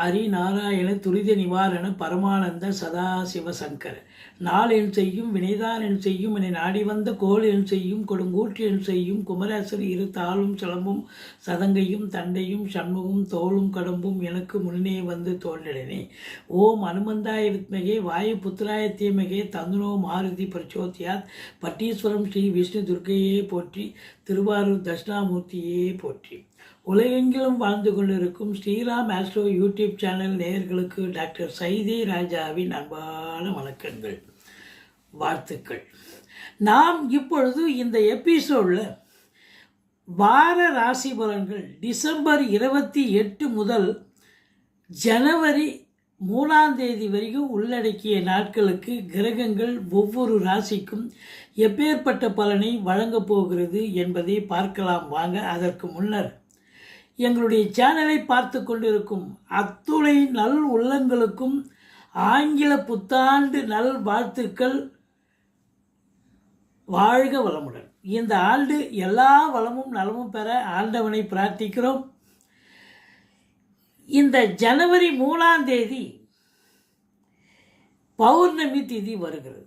ஹரி நாராயண துரித நிவாரண பரமானந்த சதாசிவ சங்கர. நாள் செய்யும் வினைதான் என் செய்யும் என நாடி வந்த கோல் என் செய்யும் கொடுங்கூற்று என் செய்யும் குமரேசர் இரு தாளும் சிலம்பும் சதங்கையும் தண்டையும் சண்முகம் தோளும் கடம்பும் எனக்கு முன்னே வந்து தோன்றினே ஓம் அனுமந்தாய வித்மகே வாயு புத்திராய தீமகே தந்துனோ மாருதி பிரச்சோத்தியாத் பட்டீஸ்வரம் ஸ்ரீ விஷ்ணு துர்க்கையே போற்றி திருவாரூர் தட்சிணாமூர்த்தியே போற்றி. உலகெங்கிலும் வாழ்ந்து கொண்டிருக்கும் ஸ்ரீராம் ஆஸ்ட்ரோ யூடியூப் சேனல் நேயர்களுக்கு டாக்டர் சைதி ராஜாவின் அன்பான வணக்கங்கள் வாழ்த்துக்கள். நாம் இப்பொழுது இந்த எபிசோடில் வார ராசி பலன்கள் டிசம்பர் இருபத்தி எட்டு முதல் ஜனவரி மூணாம் தேதி வரைக்கும் உள்ளடக்கிய நாட்களுக்கு கிரகங்கள் ஒவ்வொரு ராசிக்கும் எப்பேற்பட்ட பலனை வழங்கப் போகிறது என்பதை பார்க்கலாம். வாங்க அதற்கு முன்னர் எங்களுடைய சேனலை பார்த்து கொண்டிருக்கும் அத்துணை நல் உள்ளங்களுக்கும் ஆங்கில புத்தாண்டு நல் வாழ்த்துக்கள். வாழ்க வளமுடன். இந்த ஆண்டு எல்லா வளமும் நலமும் பெற ஆண்டவனை பிரார்த்திக்கிறோம். இந்த ஜனவரி மூணாம் தேதி பௌர்ணமி திதி வருகிறது.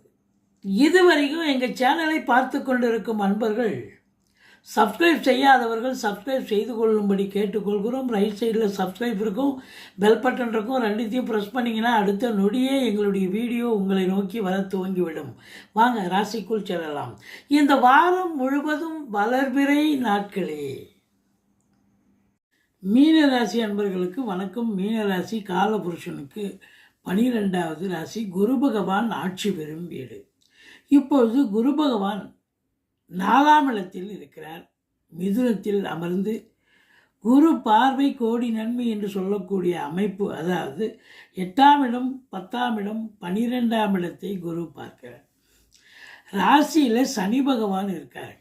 இதுவரைக்கும் எங்கள் சேனலை பார்த்து கொண்டிருக்கும் அன்பர்கள் சப்ஸ்கிரைப் செய்யாதவர்கள் சப்ஸ்கிரைப் செய்து கொள்ளும்படி கேட்டுக்கொள்கிறோம். ரைட் சைடில் சப்ஸ்கிரைப் இருக்கும். பெல் பட்டன் இருக்கும். ரெண்டுத்தையும் ப்ரெஸ் பண்ணிங்கன்னா அடுத்த நொடியே எங்களுடைய வீடியோ உங்களை நோக்கி வர துவங்கிவிடும். வாங்க ராசிக்குள் செல்லலாம். இந்த வாரம் முழுவதும் வளர்பிறை நாட்களே. மீனராசி அன்பர்களுக்கு வணக்கம். மீனராசி காலபுருஷனுக்கு பனிரெண்டாவது ராசி குரு பகவான் ஆட்சி பெறும் வீடு. இப்பொழுது குரு பகவான் நாலாம் இடத்தில் இருக்கிறார். மிதுனத்தில் அமர்ந்து குரு பார்வை கோடி நன்மை என்று சொல்லக்கூடிய அமைப்பு அதாவது எட்டாம் இடம் பத்தாம் இடம் பனிரெண்டாம் இடத்தை குரு பார்க்கிறார். ராசியில் சனி பகவான் இருக்காங்க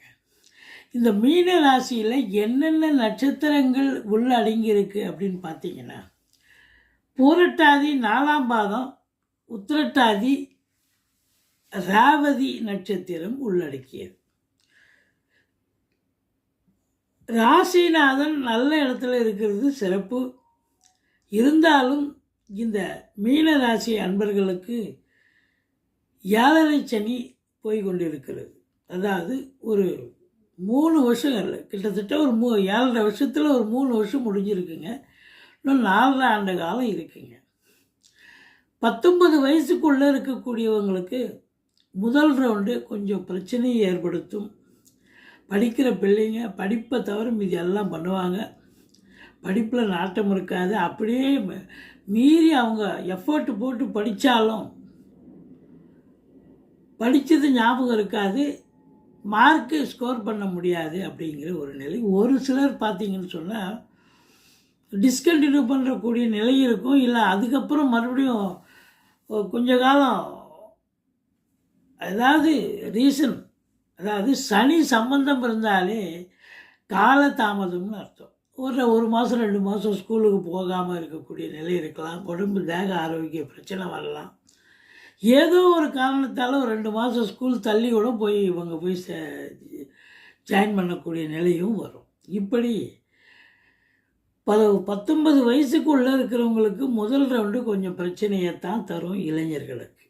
இந்த மீன ராசியில் என்னென்ன நட்சத்திரங்கள் உள்ள அடங்கியிருக்கு அப்படின்னு பார்த்தீங்கன்னா பூரட்டாதி நாலாம் பாதம் உத்திரட்டாதி ராவதி நட்சத்திரம் உள்ளடக்கியது. ராசிநாதன் நல்ல இடத்துல இருக்கிறது சிறப்பு. இருந்தாலும் இந்த மீன ராசி அன்பர்களுக்கு ஏழரை சனி போய் கொண்டிருக்கிறது. அதாவது ஒரு மூணு வருஷம் இல்லை கிட்டத்தட்ட ஒரு மூ ஏழரை வருஷத்தில் ஒரு மூணு வருஷம் முடிஞ்சிருக்குங்க. இன்னும் நாலரை ஆண்டு காலம் இருக்குங்க. பத்தொன்பது வயசுக்குள்ளே இருக்கக்கூடியவங்களுக்கு முதல் ரவுண்டு கொஞ்சம் பிரச்சனையை ஏற்படுத்தும். படிக்கிற பிள்ளைங்க படிப்பை தவிர மீதி எல்லாம் பண்ணுவாங்க. படிப்பில் நாட்டம் இருக்காது. அப்படியே மீறி அவங்க எஃபர்ட் போட்டு படித்தாலும் படித்தது ஞாபகம் இருக்காது. மார்க்கு ஸ்கோர் பண்ண முடியாது அப்படிங்கிற ஒரு நிலை. ஒரு சிலர் பார்த்தீங்கன்னு சொன்னால் டிஸ்கண்டினியூ பண்ணுறக்கூடிய நிலை இருக்கும். இல்லை அதுக்கப்புறம் மறுபடியும் கொஞ்ச காலம் அதாவது ரீசன் அதாவது சனி சம்பந்தம் இருந்தாலே காலதாமதம்னு அர்த்தம். ஒரு ஒரு மாதம் ரெண்டு மாதம் ஸ்கூலுக்கு போகாமல் இருக்கக்கூடிய நிலை இருக்கலாம். உடம்பு தேக ஆரோக்கிய பிரச்சனை வரலாம். ஏதோ ஒரு காரணத்தால் ஒரு ரெண்டு மாதம் ஸ்கூல் தள்ளி கூட போய் இவங்க போய் ஜாயின் பண்ணக்கூடிய நிலையும் வரும். இப்படி பல பத்தொன்பது வயசுக்குள்ளே இருக்கிறவங்களுக்கு முதல் ரவுண்டு கொஞ்சம் பிரச்சனையை தான் தரும் இளைஞர்களுக்கு.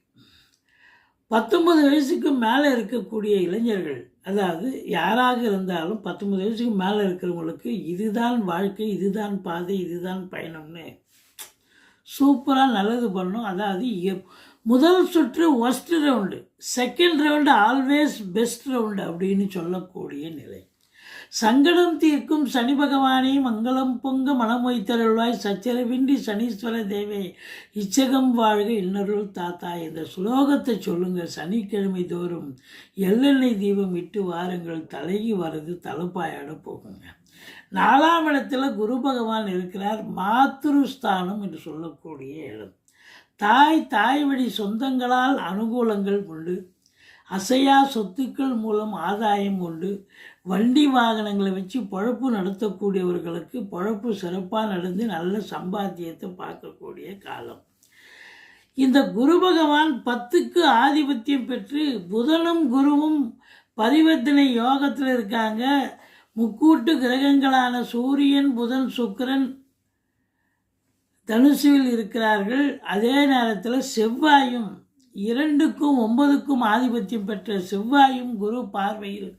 பத்தொன்பது வயசுக்கு மேலே இருக்கக்கூடிய இளைஞர்கள் அதாவது யாராக இருந்தாலும் பத்தொன்பது வயசுக்கு மேலே இருக்கிறவங்களுக்கு இதுதான் வாழ்க்கை இதுதான் பாதை இதுதான் பயணம்னு சூப்பராக நல்லது பண்ணும். அதாவது முதல் சுற்று worst round second round always best round அப்படின்னு சொல்லக்கூடிய நிலை. சங்கடம் தீர்க்கும் சனி பகவானே மங்களம் பொங்க மனம் வைத்தருள்வாய். சச்சரவின்றி சனீஸ்வர தேவே இச்சகம் வாழ்க இன்னருள் தாத்தா இந்த சுலோகத்தை சொல்லுங்க சனிக்கிழமை தோறும். எள்ளெண்ணெய் தீபம் இட்டு வாருங்கள் தலைகி வரது தலைப்பாயாட போகுங்க. நாலாம் இடத்துல குரு பகவான் இருக்கிறார் மாத்ருஸ்தானம் என்று சொல்லக்கூடிய இடம். தாய் தாய் வழி சொந்தங்களால் அனுகூலங்கள் உண்டு. அசையா சொத்துக்கள் மூலம் ஆதாயம் உண்டு. வண்டி வாகனங்களை வச்சு பொழப்பு நடத்தக்கூடியவர்களுக்கு பொழப்பு சிறப்பாக நடந்து நல்ல சம்பாத்தியத்தை பார்க்கக்கூடிய காலம். இந்த குரு பகவான் பத்துக்கு ஆதிபத்தியம் பெற்று புதனும் குருவும் பரிவர்த்தனை யோகத்தில் இருக்காங்க. முக்கூட்டு கிரகங்களான சூரியன் புதன் சுக்கிரன் தனுசுவில் இருக்கிறார்கள். அதே நேரத்தில் செவ்வாயும் இரண்டுக்கும் ஒன்பதுக்கும் ஆதிபத்தியம் பெற்ற செவ்வாயும் குரு பார்வையில்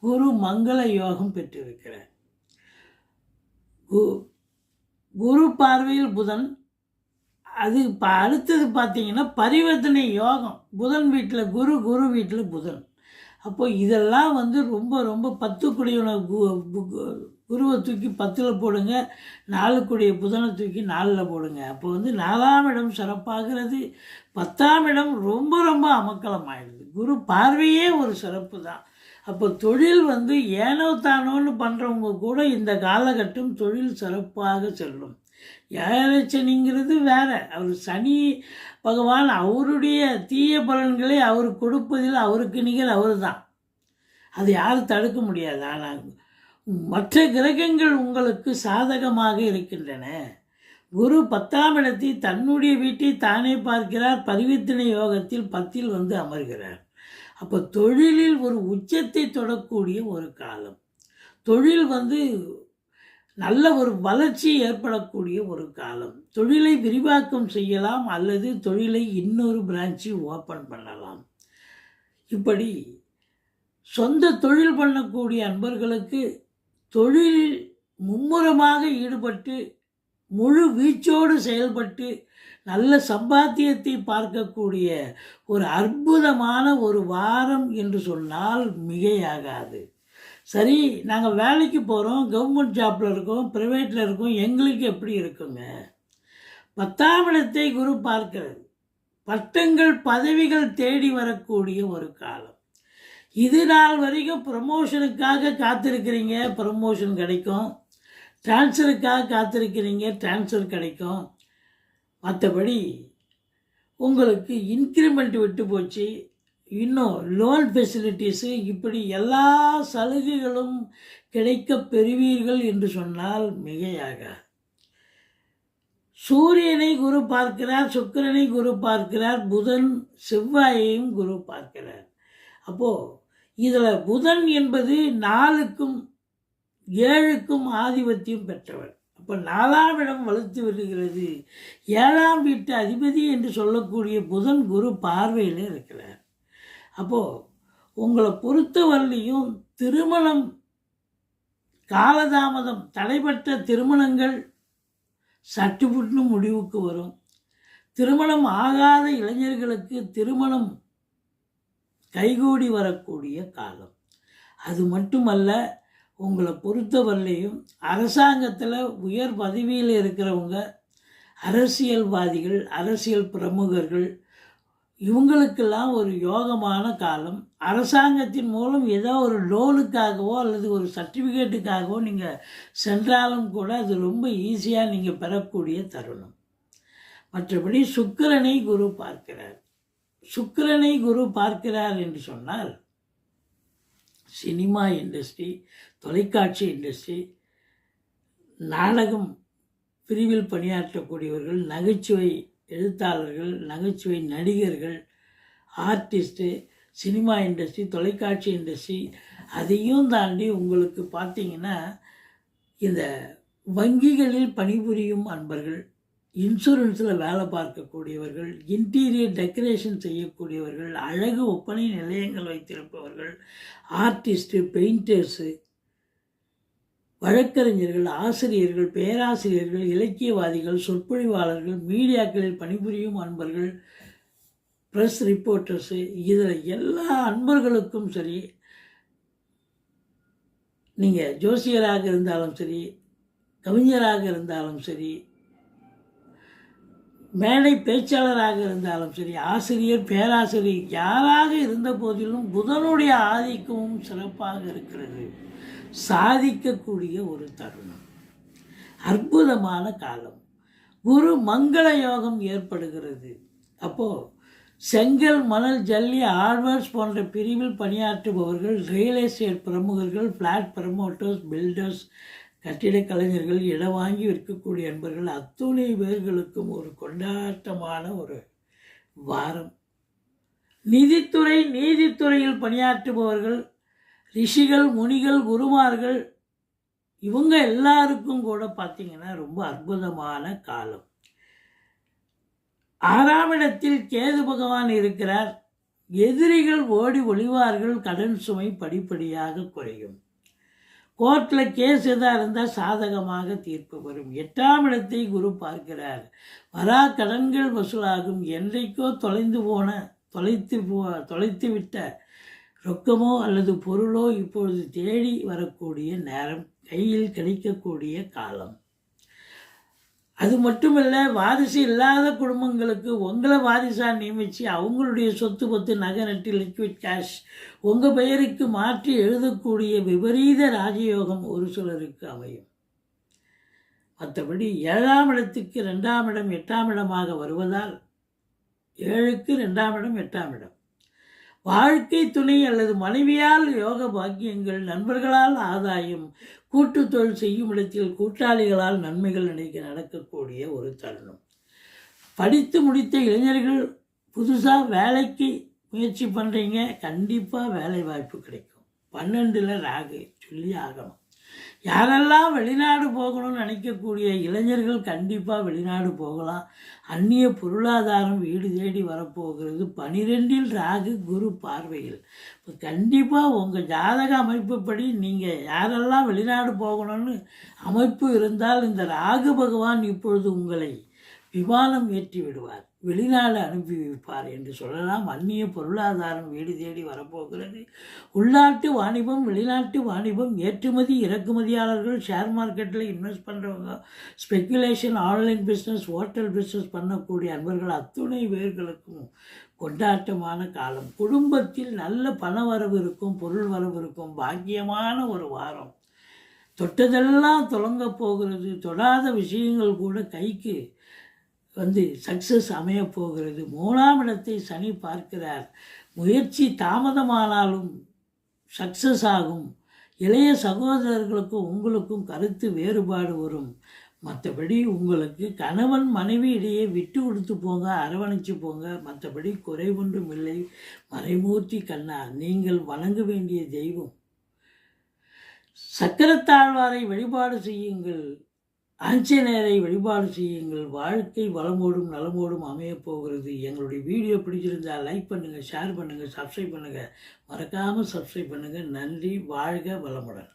குரு மங்கள யோகம் பெற்றிருக்கிறார். கு- குரு பார்வையில் புதன் அது இப்போ அடுத்தது பார்த்தீங்கன்னா பரிவர்த்தனை யோகம். புதன் வீட்டில் குரு குரு வீட்டில் புதன். அப்போ இதெல்லாம் வந்து ரொம்ப ரொம்ப பத்து கு- கு- குருவை தூக்கி பத்தில் போடுங்க நாலுக்குடிய புதனை தூக்கி நாலில் போடுங்க. அப்போ வந்து நாலாம் இடம் சிறப்பாகிறது. பத்தாம் இடம் ரொம்ப ரொம்ப அமக்கலம் ஆயிடுது குரு பார்வையே ஒரு சிறப்பு தான். அப்போ தொழில் வந்து ஏனோ தானோன்னு பண்ணுறவங்க கூட இந்த காலகட்டம் தொழில் சிறப்பாக செல்லும். ஏழச்சனிங்கிறது வேற. அவர் சனி பகவான் அவருடைய தீய பலன்களை அவர் கொடுப்பதில் அவருக்கு நிகழ் அவர் தான் அது யாரும் தடுக்க முடியாது. ஆனால் மற்ற கிரகங்கள் உங்களுக்கு சாதகமாக இருக்கின்றன. குரு பத்தாம் இடத்தை தன்னுடைய வீட்டை தானே பார்க்கிறார். பரிவர்த்தனை யோகத்தில் பத்தில் வந்து அமர்கிறார். அப்போ தொழிலில் ஒரு உச்சத்தை தொடக்கூடிய ஒரு காலம். தொழில் வந்து நல்ல ஒரு வளர்ச்சி ஏற்படக்கூடிய ஒரு காலம். தொழிலை விரிவாக்கம் செய்யலாம் அல்லது தொழிலை இன்னொரு பிரான்ச்சு ஓப்பன் பண்ணலாம். இப்படி சொந்த தொழில் பண்ணக்கூடிய அன்பர்களுக்கு தொழிலில் மும்முரமாக ஈடுபட்டு முழு வீச்சோடு செயல்பட்டு நல்ல சம்பாத்தியத்தை பார்க்கக்கூடிய ஒரு அற்புதமான ஒரு வாரம் என்று சொன்னால் மிகையாகாது. சரி நாங்கள் வேலைக்கு போகிறோம் கவர்மெண்ட் ஜாப்பில் இருக்கோம் ப்ரைவேட்டில் இருக்கோம் எங்களுக்கு எப்படி இருக்குங்க? பத்தாம் இடத்தை குரு பார்க்கிறது பட்டங்கள் பதவிகள் தேடி வரக்கூடிய ஒரு காலம். இது நாள் வரைக்கும் ப்ரமோஷனுக்காக காத்திருக்கிறீங்க ப்ரமோஷன் கிடைக்கும். ட்ரான்ஸ்ஃபருக்காக காத்திருக்கிறீங்க ட்ரான்ஸ்ஃபர் கிடைக்கும். மற்றபடி உங்களுக்கு இன்க்ரிமெண்ட் விட்டு போச்சு. இன்னும் லோன் ஃபெசிலிட்டிஸு இப்படி எல்லா சலுகைகளும் கிடைக்கப் பெறுவீர்கள் என்று சொன்னால் மிகையாக சூரியனை குரு பார்க்கிறார் சுக்கிரனை குரு பார்க்கிறார் புதன் செவ்வாயையும் குரு பார்க்கிறார். அப்போது இதில் புதன் என்பது நாலுக்கும் ஏழுக்கும் ஆதிபத்தியம் பெற்றவர். அப்போ நாலாம் இடம் வலுத்து வருகிறது. ஏழாம் வீட்டு அதிபதி என்று சொல்லக்கூடிய புதன் குரு பார்வையில் இருக்கிறார். அப்போது உங்களை பொறுத்தவரையிலையும் திருமணம் காலதாமதம் தடைப்பட்ட திருமணங்கள் சட்டுப்புட்டு முடிவுக்கு வரும். திருமணம் ஆகாத இளைஞர்களுக்கு திருமணம் கைகூடி வரக்கூடிய காலம். அது மட்டுமல்ல உங்களை பொறுத்தவரையிலையும் அரசாங்கத்தில் உயர் பதவியில் இருக்கிறவங்க அரசியல்வாதிகள் அரசியல் பிரமுகர்கள் இவங்களுக்கெல்லாம் ஒரு யோகமான காலம். அரசாங்கத்தின் மூலம் ஏதோ ஒரு லோனுக்காகவோ அல்லது ஒரு சர்டிஃபிகேட்டுக்காகவோ நீங்கள் சென்றாலும் கூட அது ரொம்ப ஈஸியாக நீங்கள் பெறக்கூடிய தருணம். மற்றபடி சுக்கிரனை குரு பார்க்கிறார். சுக்கிரனை குரு பார்க்கிறார் என்று சொன்னால் சினிமா இண்டஸ்ட்ரி தொலைக்காட்சி இண்டஸ்ட்ரி நாடகம் பிரிவில் பணியாற்றக்கூடியவர்கள் நகைச்சுவை எழுத்தாளர்கள் நகைச்சுவை நடிகர்கள் ஆர்டிஸ்ட்டு சினிமா இண்டஸ்ட்ரி தொலைக்காட்சி இண்டஸ்ட்ரி அதையும் தாண்டி உங்களுக்கு பார்த்திங்கன்னா இந்த வங்கிகளில் பணிபுரியும் அன்பர்கள் இன்சூரன்ஸில் வேலை பார்க்கக்கூடியவர்கள் இன்டீரியர் டெக்கரேஷன் செய்யக்கூடியவர்கள் அழகு ஒப்பனை நிலையங்கள் வைத்திருப்பவர்கள் ஆர்டிஸ்ட்டு பெயிண்டர்ஸு வழக்கறிஞர்கள் ஆசிரியர்கள் பேராசிரியர்கள் இலக்கியவாதிகள் சொற்பொழிவாளர்கள் மீடியாக்களில் பணிபுரியும் அன்பர்கள் ப்ரெஸ் ரிப்போர்ட்டர்ஸு இதில் எல்லா அன்பர்களுக்கும் சரி நீங்கள் ஜோசியராக இருந்தாலும் சரி கவிஞராக இருந்தாலும் சரி மேடை பேச்சாளராக இருந்தாலும் சரி ஆசிரியர் பேராசிரியர் யாராக இருந்த போதிலும் புதனுடைய ஆதிக்கமும் சிறப்பாக இருக்கிறது. சாதிக்கக்கூடிய ஒரு தருணம். அற்புதமான காலம். குரு மங்கள யோகம் ஏற்படுகிறது. அப்போது செங்கல் மணல் ஜல்லி ஆர்வர்ஸ் போன்ற பிரிவில் பணியாற்றுபவர்கள் ரியல் எஸ்டேட் பிரமுகர்கள் ஃப்ளாட் ப்ரமோட்டர்ஸ் பில்டர்ஸ் கட்டிடக் கலைஞர்கள் இடம் வாங்கி விற்கக்கூடிய என்பர்கள் அத்துணை பேர்களுக்கும் ஒரு கொண்டாட்டமான ஒரு வாரம். நிதித்துறை நீதித்துறையில் பணியாற்றுபவர்கள் ரிஷிகள் முனிகள் குருமார்கள் இவங்க எல்லாருக்கும் கூட பார்த்திங்கன்னா ரொம்ப அற்புதமான காலம். ஆறாம் இடத்தில் கேது பகவான் இருக்கிறார். எதிரிகள் ஓடி ஒளிவார்கள் கடன் சுமை படிப்படியாக குறையும். கோர்ட்டில் கேஸ் எதாக இருந்தால் சாதகமாக தீர்ப்பு வரும். எட்டாம் இடத்தை குரு பார்க்கிறார். வரா கடன்கள் வசூலாகும். என்றைக்கோ தொலைந்து போன தொலைத்து போ தொலைத்து விட்ட ரொக்கமோ அல்லது பொருளோ இப்பொழுது தேடி வரக்கூடிய நேரம் கையில் கிடைக்கக்கூடிய காலம். அது மட்டுமல்ல வாரிசு இல்லாத குடும்பங்களுக்கு உங்களை வாரிசாக நியமித்து அவங்களுடைய சொத்து பத்து நகை நட்டு லிக்விட் கேஷ் உங்கள் பெயருக்கு மாற்றி எழுதக்கூடிய விபரீத ராஜயோகம் ஒரு சிலருக்கு அமையும். மற்றபடி ஏழாம் இடத்துக்கு ரெண்டாம் இடம் எட்டாம் இடமாக வருவதால் ஏழுக்கு ரெண்டாம் இடம் எட்டாம் இடம். வாழ்க்கை துணை அல்லது மனைவியால் யோக பாக்கியங்கள் நண்பர்களால் ஆதாயம் கூட்டு தொழில் செய்யும் இடத்தில் கூட்டாளிகளால் நன்மைகள் நினைக்க நடக்கக்கூடிய ஒரு தருணம். படித்து முடித்த இளைஞர்கள் புதுசாக வேலைக்கு முயற்சி பண்ணுறீங்க கண்டிப்பாக வேலை வாய்ப்பு கிடைக்கும். பன்னெண்டில் ராகு சொல்லி ஆகணும். யாரெல்லாம் வெளிநாடு போகணும்னு நினைக்கக்கூடிய இளைஞர்கள் கண்டிப்பாக வெளிநாடு போகலாம். அந்நிய பொருளாதாரம் வீடு தேடி வரப்போகிறது. பனிரெண்டில் ராகு குரு பார்வையில். இப்போ கண்டிப்பாக உங்கள் ஜாதக அமைப்புப்படி நீங்கள் யாரெல்லாம் வெளிநாடு போகணும்னு அமைப்பு இருந்தால் இந்த ராகு பகவான் இப்பொழுது உங்களை விமானம் ஏற்றி விடுவார். வெளிநாடு அனுப்பி வைப்பார் என்று சொல்லலாம். அந்நிய பொருளாதாரம் வீடு தேடி வரப்போகிறது. உள்நாட்டு வாணிபம் வெளிநாட்டு வாணிபம் ஏற்றுமதி இறக்குமதியாளர்கள் ஷேர் மார்க்கெட்டில் இன்வெஸ்ட் பண்ணுறவங்க speculation online business hotel business பண்ணக்கூடிய அன்பர்கள் அத்துணை பேர்களுக்கும் கொண்டாட்டமான காலம். குடும்பத்தில் நல்ல பண வரவு இருக்கும் பொருள் வரவு இருக்கும். பாக்கியமான ஒரு வாரம். தொட்டதெல்லாம் தொடங்க போகிறது. தொடாத விஷயங்கள் கூட கைக்கு வந்து சக்ஸஸ் அமைய போகிறது. மூணாம் இடத்தை சனி பார்க்கிறார். முயற்சி தாமதமானாலும் சக்ஸஸ் ஆகும். இளைய சகோதரர்களுக்கும் உங்களுக்கும் கருத்து வேறுபாடு வரும். மற்றபடி உங்களுக்கு கணவன் மனைவி இடையே விட்டு கொடுத்து போங்க அரவணைச்சு போங்க. மற்றபடி குறைவொன்றும் இல்லை. மறைமூர்த்தி கண்ணா நீங்கள் வணங்க வேண்டிய தெய்வம். சக்கரத்தாழ்வாரை வழிபாடு செய்யுங்கள். ஆஞ்சநேயரை வழிபாடு செய்யுங்கள். வாழ்க்கை வளமோடும் நலமோடும் அமையப் போகிறது. எங்களுடைய வீடியோ பிடிச்சிருந்தால் லைக் பண்ணுங்கள் ஷேர் பண்ணுங்கள் சப்ஸ்கிரைப் பண்ணுங்கள் மறக்காமல் சப்ஸ்கிரைப் பண்ணுங்கள் நன்றி வாழ்க வளமுடன்.